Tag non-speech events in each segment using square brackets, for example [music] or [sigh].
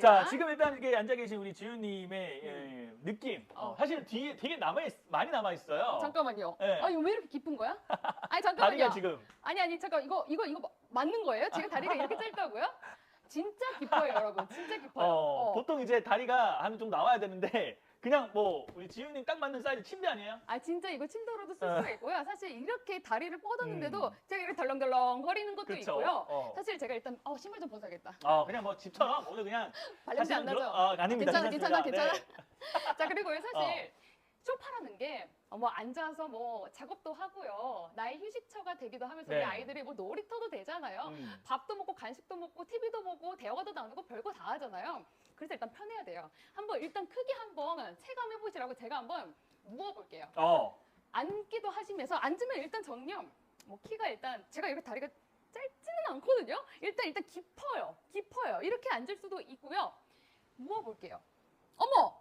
자, 지금 일단 이렇게 앉아 계신 우리 지훈님의 예, 느낌. 어, 어. 사실 뒤에 되게 남아 있, 많이 남아 있어요. 잠깐만요. 네. 아 이거 왜 이렇게 깊은 거야? [laughs] 아니 잠깐만요. 다리가 지금. 아니 아니 잠깐 이거 이거 이거 마- 맞는 거예요? 제가 다리가 이렇게 짧다고요? 진짜 깊어요, 여러분. 진짜 깊어요. 어, 어. 보통 이제 다리가 한 좀 나와야 되는데 그냥 뭐 우리 지훈님 딱 맞는 사이즈 침대 아니에요? 아 진짜 이거 침도로도 쓸 어. 수가 있고요. 사실 이렇게 다리를 뻗었는데도 음. 제가 이렇게 덜렁덜렁 거리는 것도 그쵸? 있고요. 어. 사실 제가 일단 어 신발 좀 벗어야겠다. 어, 그냥 뭐 집처럼 오늘 그냥 발냄새 안 나죠? 그런- 어, 아닙니다. 괜찮아, 괜찮아. 괜찮아. [laughs] 자 그리고 사실 어. 쇼파라는 게 뭐 앉아서 뭐 작업도 하고요. 나의 휴식처가 되기도 하면서 네. 우리 아이들이 뭐 놀이터도 되잖아요. 음. 밥도 먹고 간식도 먹고 TV도 보고 대화도 나누고 별거 다 하잖아요. 그래서 일단 편해야 돼요. 한번 일단 크게 한번 체감해 보시라고 제가 한번 누워 볼게요. 어. 앉기도 하시면서 앉으면 일단 저는요. 뭐 키가 일단 제가 이렇게 다리가 짧지는 않거든요. 일단 일단 깊어요. 깊어요. 이렇게 앉을 수도 있고요. 누워 볼게요. 어머!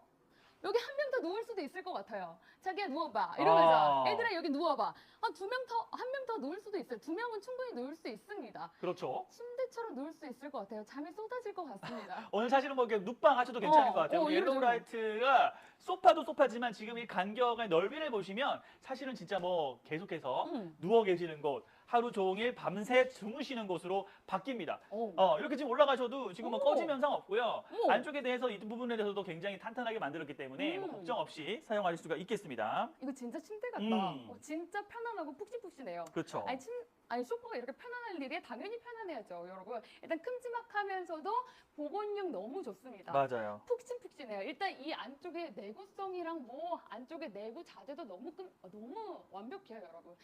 여기 한 명 더 누울 수도 있을 것 같아요. 자기야 누워봐. 이러면서 아. 애들아 여기 누워봐. 아, 두명 더, 한 명 더 누울 수도 있어요. 두 명은 충분히 누울 수 있습니다. 그렇죠. 침 대처럼 누울 수 있을 것 같아요. 잠이 쏟아질 것 같습니다. [laughs] 오늘 사실은 뭐 이렇게 눕방 하셔도 괜찮을 어, 것 같아요. 어, 우리 이러죠. 옐로우라이트가 소파도 소파지만 지금 이 간격의 넓이를 보시면 사실은 진짜 뭐 계속해서 음. 누워 계시는 곳, 하루 종일 밤새 주무시는 곳으로 바뀝니다. 어. 어, 이렇게 지금 올라가셔도 지금 뭐 오. 꺼짐 현상 없고요. 오. 안쪽에 대해서 이 부분에 대해서도 굉장히 탄탄하게 만들었기 때문에 뭐 음. 걱정 없이 사용하실 수가 있겠습니다. 이거 진짜 침대 같다. 음. 어, 진짜 편안하고 푹신푹신해요. 그렇죠. 아니, 침, 아니 소파가 이렇게 편안할 일이 당연히 편안해야죠, 여러분. 일단 큼지막하면서도 보건용 너무 좋습니다. 맞아요. 푹신푹신해요. 일단 이 안쪽에 내구성이랑 뭐 안쪽에 내부 자재도 너무 끔, 어, 너무 완벽해요, 여러분.